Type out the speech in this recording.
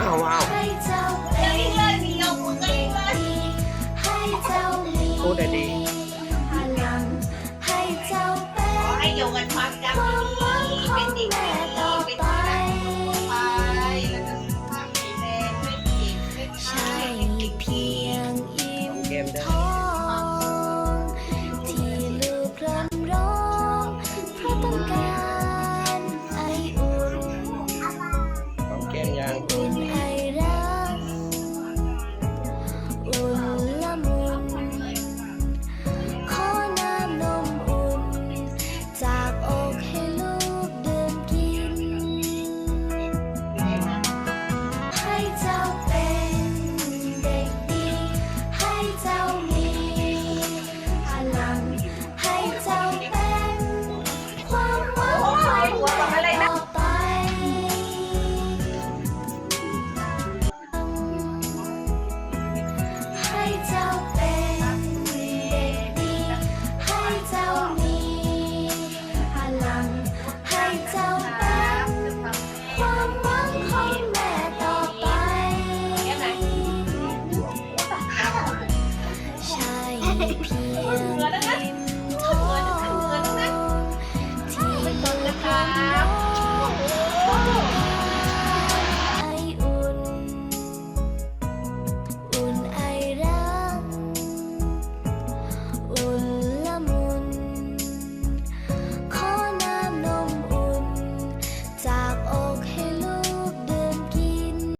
อ้าวว้าวให้เจ้าเป็นเด็กดีให้เจ้ามีพูดได้ดีพลังให้เจ้าเป็น 不 上